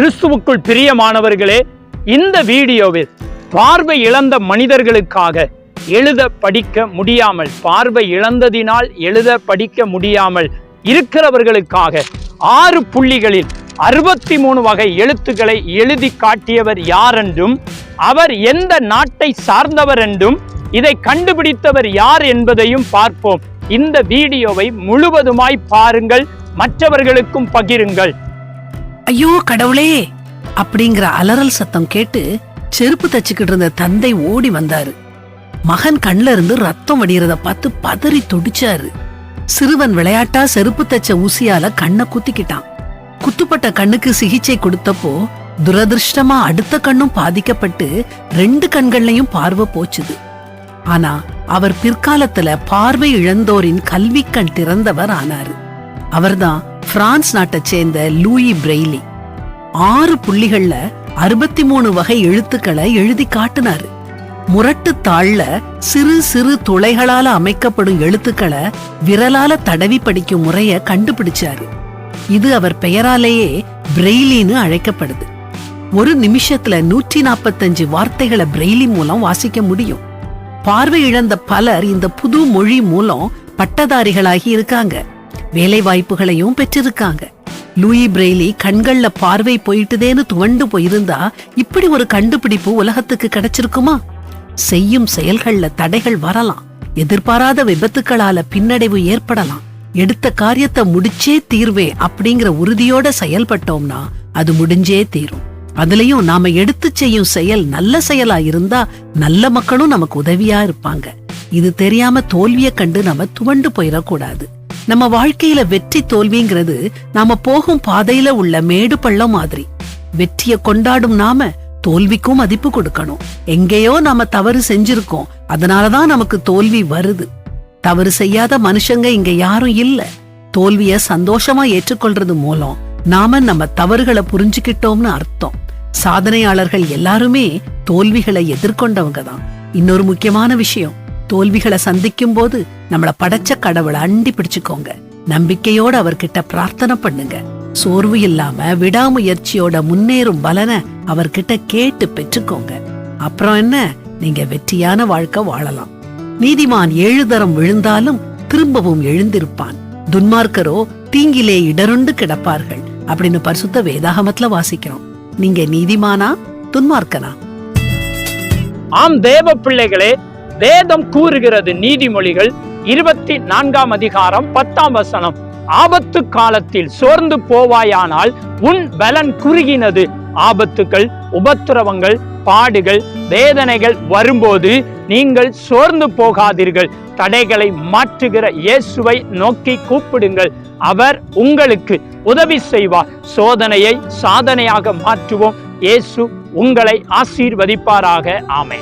கிறிஸ்துவுக்குள் பிரியமானவர்களே இந்த வீடியோவில் பார்வை இழந்த மனிதர்களுக்காக எழுத படிக்க முடியாமல் பார்வை இழந்ததினால் எழுத படிக்க முடியாமல் இருக்கிறவர்களுக்காக ஆறு புள்ளிகளில் அறுபத்தி மூணு வகை எழுத்துக்களை எழுதி காட்டியவர் யார் என்றும் அவர் எந்த நாட்டை சார்ந்தவர் என்றும் இதை கண்டுபிடித்தவர் யார் என்பதையும் பார்ப்போம். இந்த வீடியோவை முழுவதுமாய் பாருங்கள் மற்றவர்களுக்கும் பகிருங்கள். ஐயோ கடவுளே! அப்படிங்கிற அலறல் சத்தம் கேட்டு செருப்பு தச்சுக்கிட்டு இருந்த தந்தை ஓடி வந்தாரு. மகன் கண்ல இருந்து ரத்தம் வடிகிறத பார்த்து பதறி துடிச்சாரு. சிறுவன் விளையாட்டா செருப்பு தச்ச ஊசியால கண்ணை குத்திக்கிட்டான். குத்துப்பட்ட கண்ணுக்கு சிகிச்சை கொடுத்தப்போ துரதிருஷ்டமா அடுத்த கண்ணும் பாதிக்கப்பட்டு ரெண்டு கண்கள்லயும் பார்வை போச்சுது. ஆனா அவர் பிற்காலத்துல பார்வை இழந்தோரின் கல்வி கண் திறந்தவர் ஆனாரு. அவர்தான் பிரான்ஸ் நாட்டை சேர்ந்த லூயி பிரெய்லி ஆறு புள்ளிகள்ல அறுபத்தி மூணு வகை எழுத்துக்களை எழுதி காட்டினாரு. முரட்டு தாள்ல சிறு சிறு துளைகளால அமைக்கப்படும் எழுத்துக்களை விரலால தடவி படிக்கும் முறைய கண்டுபிடிச்சாரு. இது அவர் பெயராலேயே பிரெய்லின்னு அழைக்கப்படுது. ஒரு நிமிஷத்துல நூற்றி நாற்பத்தஞ்சு வார்த்தைகளை பிரெய்லி மூலம் வாசிக்க முடியும். பார்வை இழந்த பலர் இந்த புது மொழி மூலம் பட்டதாரிகளாகி இருக்காங்க. வேலை வாய்ப்புகளையும் பெற்றிருக்காங்க. லூயி பிரெய்லி கண்கள்ல பார்வை போயிட்டுதேன்னு துவண்டு போயிருந்தா இப்படி ஒரு கண்டுபிடிப்பு உலகத்துக்கு கிடைச்சிருக்குமா? செய்யும் செயல்கள்ல தடைகள் வரலாம். எதிர்பாராத விபத்துக்களால பின்னடைவு ஏற்படலாம். எடுத்த காரியத்தை முடிச்சே தீர்வேன் அப்படிங்கிற உறுதியோட செயல்பட்டோம்னா அது முடிஞ்சே தீரும். அதுலயும் நாம எடுத்து செய்யும் செயல் நல்ல செயலா இருந்தா நல்ல மக்களும் நமக்கு உதவியா இருப்பாங்க. இது தெரியாம தோல்வியை கண்டு நம்ம துவண்டு போயிடக்கூடாது நம்ம வாழ்க்கையில வெற்றி தோல்விங்கிறது நாம போகும் பாதையில உள்ள மேடு பள்ளம் மாதிரி. வெற்றிய கொண்டாடும் நாம தோல்விக்கும் மதிப்பு கொடுக்கணும். எங்கேயோ நாம தவறு செஞ்சிருக்கோம். அதனாலதான் நமக்கு தோல்வி வருது. தவறு செய்யாத மனுஷங்க இங்க யாரும் இல்ல. தோல்விய சந்தோஷமா ஏற்றுக்கொள்றது மூலம் நாம நம்ம தவறுகளை புரிஞ்சுக்கிட்டோம்னு அர்த்தம். சாதனையாளர்கள் எல்லாருமே தோல்விகளை எதிர்கொண்டவங்க தான் இன்னொரு முக்கியமான விஷயம். தோல்விகளை சந்திக்கும் போது நம்மள படைச்ச கடவுளை அண்டி பிடிச்சுக்கோங்க. நம்பிக்கையோட அவர்கிட்ட பிரார்த்தனை பண்ணுங்க. சோர்வு இல்லாம விடாமுயற்சியோட முன்னேறும் பலனை அவர்கிட்ட கேட்டு பெற்றுக்கோங்க. அப்புறம் என்ன? நீங்க வெற்றியான வாழ்க்கை வாழலாம். நீதிமான் ஏழு தரம் விழுந்தாலும் திரும்பவும் எழுந்திருப்பான். துன்மார்க்கரோ தீங்கிலே இடருண்டு கிடப்பார்கள் அப்படின்னு பரிசுத்த வேதாகமத்துல வாசிக்கிறோம். நீங்க நீதிமானா துன்மார்க்கனா? ஆம் தேவ பிள்ளைகளே வேதம் கூறுகிறது. நீதிமொழிகள் இருபத்தி நான்காம் அதிகாரம் பத்தாம் வசனம். ஆபத்து காலத்தில் சோர்ந்து போவாயானால் உன் பலன் குறுகினது. ஆபத்துகள் உபத்திரவங்கள் பாடுகள் வேதனைகள் வரும்போது நீங்கள் சோர்ந்து போகாதீர்கள். தடைகளை மாற்றுகிற இயேசுவை நோக்கி கூப்பிடுங்கள். அவர் உங்களுக்கு உதவி செய்வார். சோதனையை சாதனையாக மாற்றுவோம். இயேசு உங்களை ஆசீர்வதிப்பாராக. ஆமை